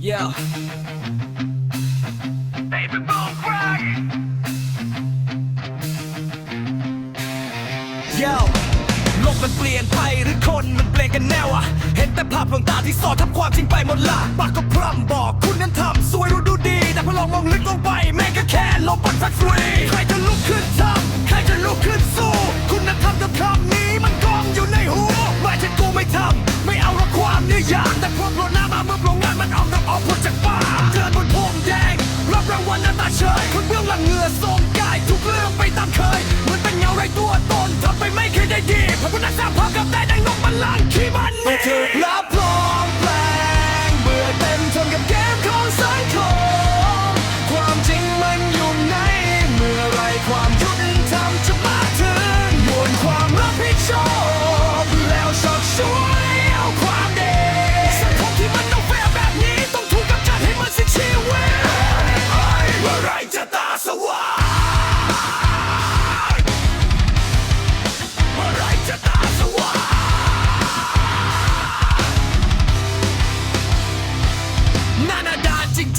Yeah. โลกมันเปลี่ยนไปหรือคนมันเปลี่ยนกันแน่วะเห็นแต่ภาพดวงตาที่สอดทับความจริงไปหมดละปากก ลังเงื่อส่งกายทุกเรื่องไปตามเคย เหมือนเป็นเงาไรตัวตนทำไปไม่เคยได้ดีเพราะนักสร้างภากับได้ดังนกบันลังขี้มันโอเค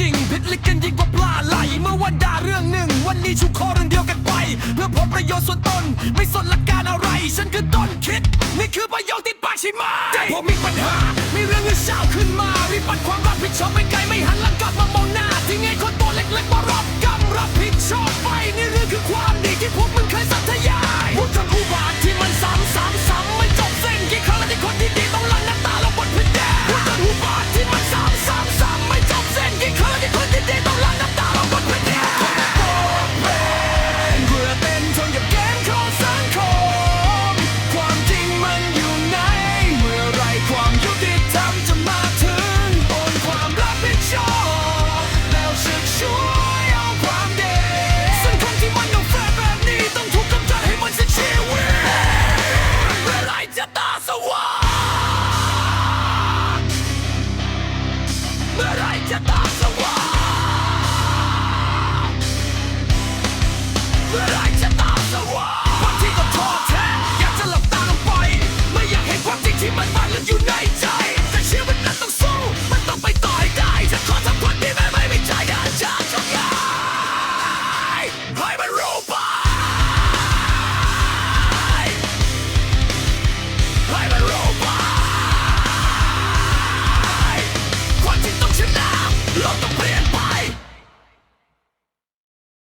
ริงพิษลิกกันยิ่งกว่าปลาไหล เมื่อวันด่าเรื่องหนึ่ง วันนี้ชูคอเรื่องเดียวกันไป เพื่อผลประโยชน์ส่วนตน ไม่สนหลักการอะไร ฉันคือต้นคิด นี่คือประโยชน์ติดปากใช่ไหมแต่ผมมีปัญหา มีเรื่องเงินเช้าขึ้น